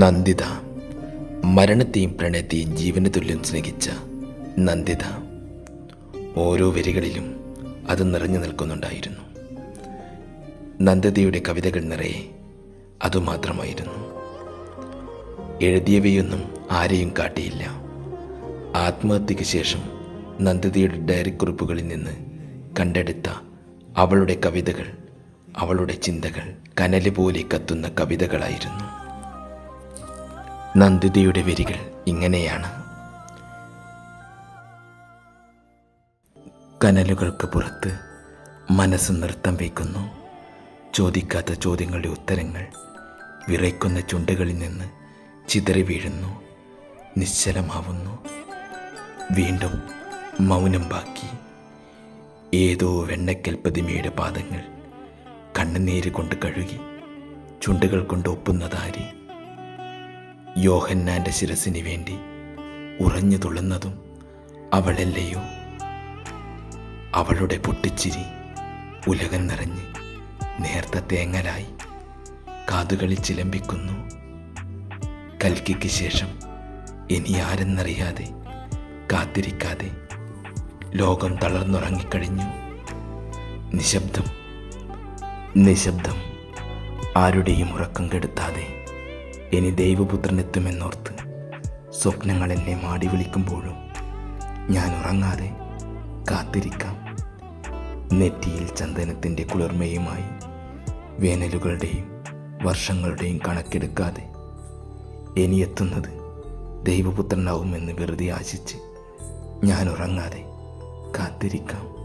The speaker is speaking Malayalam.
നന്ദിത. മരണത്തെയും പ്രണയത്തെയും ജീവന് തുല്യം സ്നേഹിച്ച നന്ദിത. ഓരോ വരികളിലും അത് നിറഞ്ഞു നിൽക്കുന്നുണ്ടായിരുന്നു. നന്ദിതയുടെ കവിതകൾ നിറയെ അതുമാത്രമായിരുന്നു. എഴുതിയവയൊന്നും ആരെയും കാട്ടിയില്ല. ആത്മഹത്യയ്ക്ക് ശേഷം നന്ദിതയുടെ ഡയറി കുറിപ്പുകളിൽ നിന്ന് കണ്ടെടുത്ത അവളുടെ കവിതകൾ അവളുടെ ചിന്തകൾ കനൽ പോലെ കത്തുന്ന കവിതകളായിരുന്നു. നന്ദിതയുടെ വരികൾ ഇങ്ങനെയാണ്. കനലുകൾക്ക് പുറത്ത് മനസ്സ് നൃത്തം വയ്ക്കുന്നു. ചോദിക്കാത്ത ചോദ്യങ്ങളുടെ ഉത്തരങ്ങൾ വിറയ്ക്കുന്ന ചുണ്ടുകളിൽ നിന്ന് ചിതറി വീഴുന്നു. നിശ്ചലമാവുന്നു. വീണ്ടും മൗനം ബാക്കി. ഏതോ വെണ്ണക്കൽ പ്രതിമയുടെ പാദങ്ങൾ കണ്ണുനീര് കൊണ്ട് കഴുകി ചുണ്ടുകൾ കൊണ്ട് ഒപ്പുന്നതാരി യോഹന്നാന്റെ ശിരസിന് വേണ്ടി ഉറഞ്ഞു തുള്ളുന്നതും അവളല്ലയോ. അവളുടെ പൊട്ടിച്ചിരി ഉലകം നിറഞ്ഞ് നേർത്ത തേങ്ങലായി കാതുകളിൽ ചിലമ്പിക്കുന്നു. കൽക്കിക്ക് ശേഷം ഇനി ആരെന്നറിയാതെ കാത്തിരിക്കാതെ ലോകം തളർന്നുറങ്ങിക്കഴിഞ്ഞു. നിശബ്ദം നിശബ്ദം ആരുടെയും ഉറക്കം കെടുത്താതെ ഇനി ദൈവപുത്രനെത്തുമെന്നോർത്ത് സ്വപ്നങ്ങൾ എന്നെ മാടി വിളിക്കുമ്പോഴും ഞാൻ ഉറങ്ങാതെ കാത്തിരിക്കാം. നെറ്റിയിൽ ചന്ദനത്തിന്റെ കുളിർമയുമായി വേനലുകളുടെയും വർഷങ്ങളുടെയും കണക്കെടുക്കാതെ ഇനി എത്തുന്നത് ദൈവപുത്രനാവുമെന്ന് വെറുതെ ആശിച്ച് ഞാൻ ഉറങ്ങാതെ കാത്തിരിക്കാം.